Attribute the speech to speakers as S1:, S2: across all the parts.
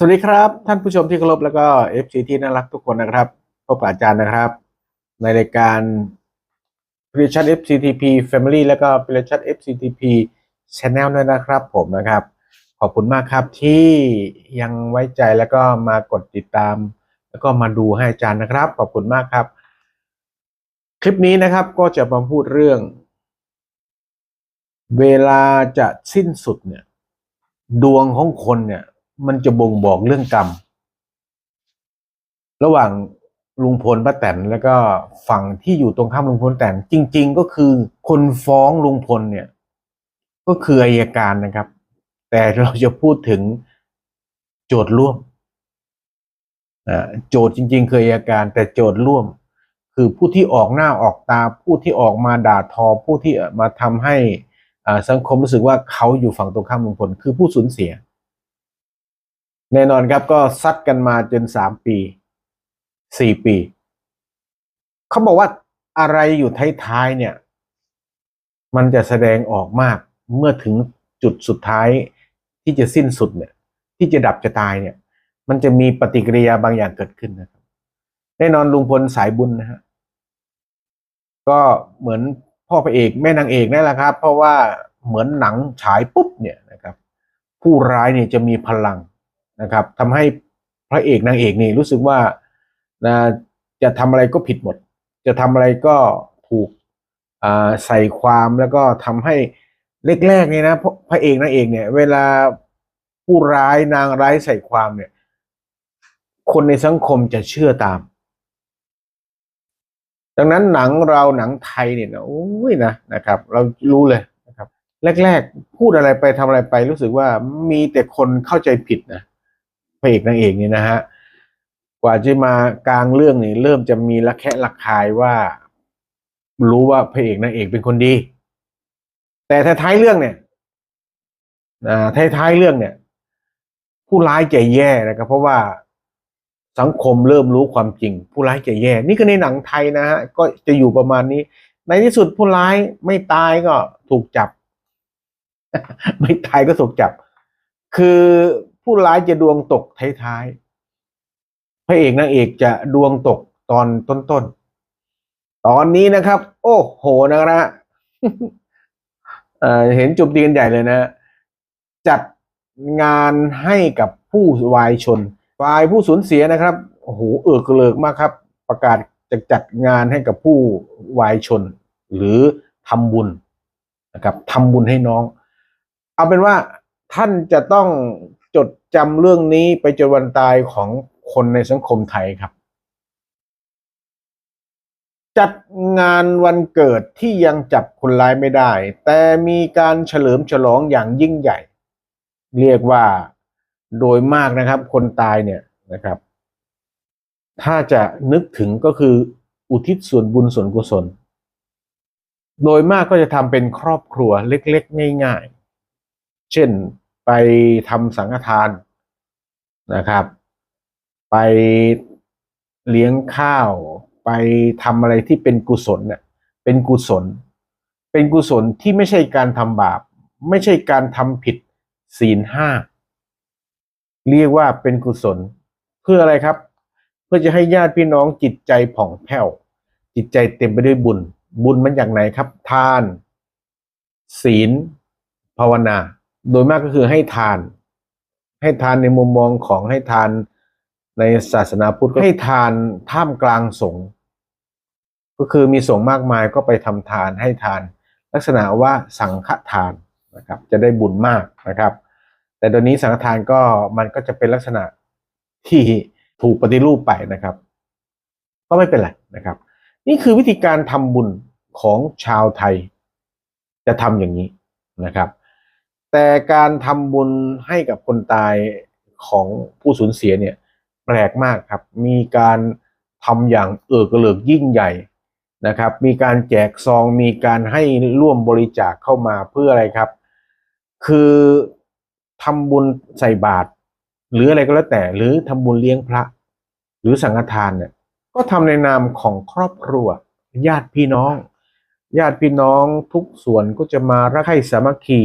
S1: สวัสดีครับท่านผู้ชมที่เคารพแล้วก็ FC ที่น่ารักทุกคนนะครับพบกับอาจารย์นะครับ ในรายการพิรชัด FCTP Family แล้วก็พิรชัด FCTP Channel ด้วยนะครับ ผมนะครับ ขอบคุณมากครับที่ยังไว้ใจแล้วก็มากดติดตาม แล้วก็มาดูให้อาจารย์นะครับ ขอบคุณมากครับ คลิปนี้นะครับก็จะมาพูดเรื่อง เวลาจะสิ้นสุดเนี่ย ดวงของคนเนี่ย มันจะบ่งบอกเรื่องกรรม ระหว่างลุงพลป้าแตนแล้วก็ฝั่งที่อยู่ตรงข้ามลุงพลแตนจริง ๆ ก็คือคนฟ้องลุงพลเนี่ย ก็คืออัยการนะครับ แต่เราจะพูดถึงโจทย์ร่วมโจทย์จริง ๆ คืออัยการ แต่โจทย์ร่วม คือผู้ที่ออกหน้าออกตา ผู้ที่ออกมาด่าทอ ผู้ที่มาทำให้สังคมรู้สึกว่าเขาอยู่ฝั่งตรงข้ามลุงพลคือผู้สูญเสีย แน่นอนครับก็ซัดกันมาจนสามปีสี่ปี เขาบอกว่าอะไรอยู่ท้ายๆเนี่ย มันจะแสดงออกมากเมื่อถึงจุดสุดท้ายที่จะสิ้นสุดเนี่ย ที่จะดับจะตายเนี่ย มันจะมีปฏิกิริยาบางอย่างเกิดขึ้นนะครับ แน่นอนลุงพลสายบุญนะฮะก็เหมือนพ่อพระเอกแม่นางเอกนั่นแหละครับ เพราะว่าเหมือนหนังฉายปุ๊บเนี่ยนะครับ ผู้ร้ายเนี่ยจะมีพลัง นะครับทำให้พระเอกนางเอกนี่รู้สึกว่านะจะทำอะไรก็ผิดหมด จะทำอะไรก็ถูกใส่ความแล้วก็ทำให้แรกๆเนี่ยนะพพระเอกนางเอกเนี่ย เวลาผู้ร้ายนางร้ายใส่ความเนี่ย คนในสังคมจะเชื่อตาม ดังนั้นหนังเราหนังไทยเนี่ยนะโอ้ยนะนะครับ เรารู้เลยนะครับ แรก ๆ พูดอะไรไปทำอะไรไปรู้สึกว่ามีแต่คนเข้าใจผิดนะ พระเอกนางเอกนี่นะฮะกว่าจะมากลางเรื่องนี่เริ่มจะมีระแคะระคายว่า รู้ว่าพระเอกนางเอกเป็นคนดี แต่ท้ายเรื่องเนี่ยอ่าท้ายๆเรื่องเนี่ย ผู้ร้ายใจแย่นะครับ เพราะว่าสังคมเริ่มรู้ความจริง ผู้ร้ายใจแย่ นี่ก็ในหนังไทยนะฮะก็จะอยู่ประมาณนี้ ในที่สุดผู้ร้ายไม่ตายก็ถูกจับ ไม่ตายก็ถูกจับ คือ ผู้ร้ายจะดวงตกท้ายๆพระเอกนางเอกจะดวงตกตอนต้นๆตอนนี้นะครับ โอ้โหนะฮะเอ่อเห็นจุดดีกันใหญ่เลยนะ จัดงานให้กับผู้วายชนฝ่ายผู้สูญเสียนะครับโอ้โหเอือกเลิกมากครับ ประกาศจะจัดงานให้กับผู้วายชน หรือทำบุญนะครับทำบุญให้น้อง เอาเป็นว่าท่านจะต้อง จดจำเรื่องนี้ไปจนวันตายของคนในสังคมไทยครับ จัดงานวันเกิดที่ยังจับคนร้ายไม่ได้ แต่มีการเฉลิมฉลองอย่างยิ่งใหญ่ เรียกว่าโดยมากนะครับ คนตายเนี่ยนะครับ ถ้าจะนึกถึงก็คืออุทิศส่วนบุญส่วนกุศล โดยมากก็จะทำเป็นครอบครัวเล็กๆ ง่ายๆ เช่น ไปทำสังฆทานนะครับ ไปเลี้ยงข้าว ไปทำอะไรที่เป็นกุศลเนี่ยเป็นกุศล เป็นกุศลที่ไม่ใช่การทำบาป ไม่ใช่การทำผิดศีลห้าเรียกว่าเป็นกุศลเพื่ออะไรครับ เพื่อจะให้ญาติพี่น้องจิตใจผ่องแผ้ว จิตใจเต็มไปด้วยบุญ บุญมันอย่างไหนครับ ทาน ศีล ภาวนา โดยมากก็คือให้ทาน ให้ทานในมุมมองของให้ทานในศาสนาพุทธก็ให้ทานท่ามกลางสงฆ์ก็คือมีสงฆ์มากมายก็ไปทำทานให้ทาน ลักษณะว่าสังฆทานนะครับจะได้บุญมากนะครับ แต่ตอนนี้สังฆทานก็มันก็จะเป็นลักษณะที่ถูกปฏิรูปไปนะครับ ก็ไม่เป็นไรนะครับ นี่คือวิธีการทำบุญของชาวไทย จะทำอย่างนี้นะครับ แต่การทำบุญให้กับคนตายของผู้สูญเสียเนี่ยแปลกมากครับ มีการทำอย่างเออกระเลิกยิ่งใหญ่นะครับ มีการแจกซอง มีการให้ร่วมบริจาคเข้ามาเพื่ออะไรครับ คือทำบุญใส่บาตรหรืออะไรก็แล้วแต่ หรือทำบุญเลี้ยงพระ หรือสังฆทานเนี่ย ก็ทำในนามของครอบครัว ญาติพี่น้อง ญาติพี่น้องทุกส่วนก็จะมารักใคร่สามัคคี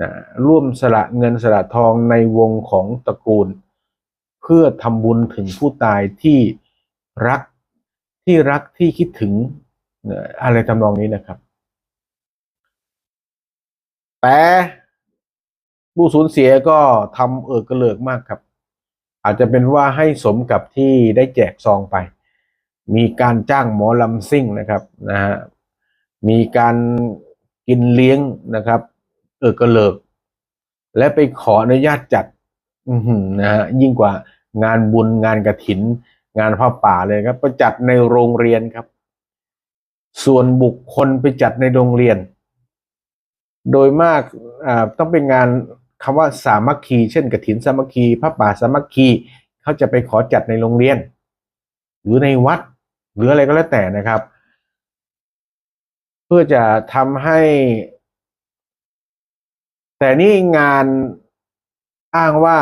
S1: นะร่วมสละเงินสละทองในวงของตระกูล เพื่อทำบุญถึงผู้ตายที่รักที่รักที่คิดถึงอะไรทำนองนี้นะครับ แต่ผู้สูญเสียก็ทำเออกระเลิกมากครับ อาจจะเป็นว่าให้สมกับที่ได้แจกซองไป มีการจ้างหมอลำซิ่งนะครับนะฮะมีการกินเลี้ยงนะครับ เออกระเลิก และไปขออนุญาตจัดนะฮะยิ่งกว่างานบุญงานกระถิน งานผ้าป่าเลยครับไปจัดในโรงเรียนครับ ส่วนบุคคลไปจัดในโรงเรียน โดยมากอ่าต้องเป็นงานคำว่าสามัคคี เช่นกระถินสามัคคีผ้าป่าสามัคคีเขาจะไปขอจัดในโรงเรียน หรือในวัด หรืออะไรก็แล้วแต่นะครับ เพื่อจะทำให้ แต่นี่งานอ้างว่า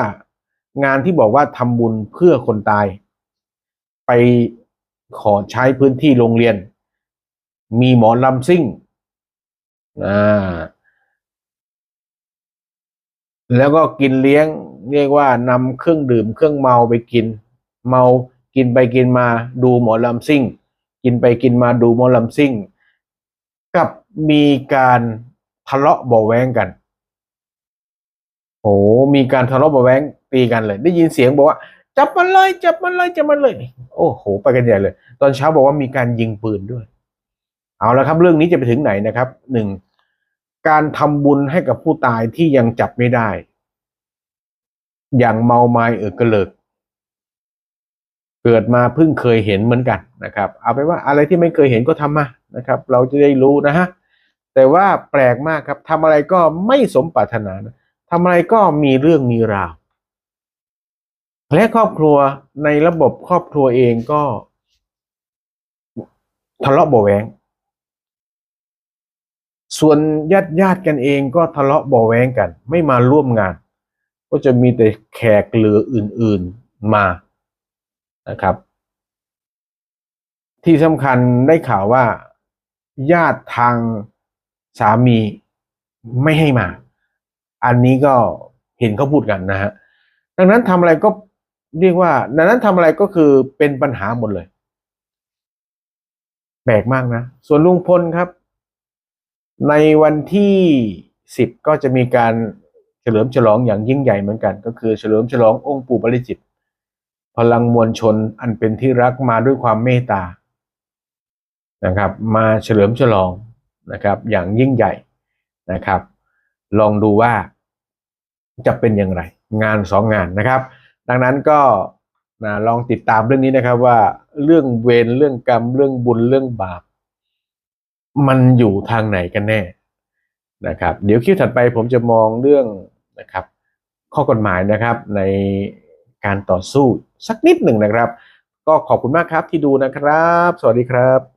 S1: งานที่บอกว่าทำบุญเพื่อคนตาย ไปขอใช้พื้นที่โรงเรียน มีหมอลำซิ่งอ่าแล้วก็กินเลี้ยงเรียกว่านำเครื่องดื่มเครื่องเมาไปกิน เมากินไปกินมาดูหมอลำซิ่ง กินไปกินมาดูหมอลำซิ่ง กับมีการทะเลาะเบาแว้งกัน โอ้มีการทะเลาะเบาะแว้งตีกันเลย ได้ยินเสียงบอกว่า จับมันเลย จับมันเลยจับมันเลยโอ้โห ไปกันใหญ่เลย ตอนเช้าบอกว่ามีการยิงปืนด้วย เอาละครับ เรื่องนี้จะไปถึงไหนนะครับหนึ่งการทำบุญให้กับผู้ตายที่ยังจับไม่ได้ อย่างเมาไม้เออกระเลิก เกิดมาเพิ่งเคยเห็นเหมือนกันนะครับ เอาไปนว่าอะไรที่ไม่เคยเห็นก็ทำมานะครับ เราจะได้รู้นะฮะแต่ว่าแปลกมากครับทำอะไรก็ไม่สมปรารถนานะ ทำอะไรก็มีเรื่องมีราว และครอบครัวในระบบครอบครัวเองก็ทะเลาะเบาแวงส่วนญาติญาติกันเองก็ทะเลาะเบาแวงกัน ไม่มาร่วมงาน ก็จะมีแต่แขกเหลืออื่น ๆมานะครับ ที่สำคัญได้ข่าวว่า ญาติทางสามีไม่ให้มา อันนี้ก็เห็นเขาพูดกันนะฮะดังนั้นทำอะไรก็เรียกว่า ดังนั้นทำอะไรก็คือเป็นปัญหาหมดเลยแปลกมากนะ ส่วนลุงพลครับ ในวันที่สิบก็จะมีการเฉลิมฉลองอย่างยิ่งใหญ่เหมือนกัน ก็คือเฉลิมฉลององค์ปู่ปาริจิต พลังมวลชนอันเป็นที่รักมาด้วยความเมตตานะครับ มาเฉลิมฉลองนะครับ อย่างยิ่งใหญ่นะครับ ลองดูว่า จะเป็นอย่างไร งานสองงานนะครับ ดังนั้นก็นะลองติดตามเรื่องนี้นะครับว่าเรื่องเวรเรื่องกรรมเรื่องบุญเรื่องบาป มันอยู่ทางไหนกันแน่นะครับ เดี๋ยวคลิปถัดไปผมจะมองเรื่องนะครับ ข้อกฎหมายนะครับในการต่อสู้สักนิดหนึ่งนะครับ ก็ขอบคุณมากครับที่ดูนะครับ สวัสดีครับ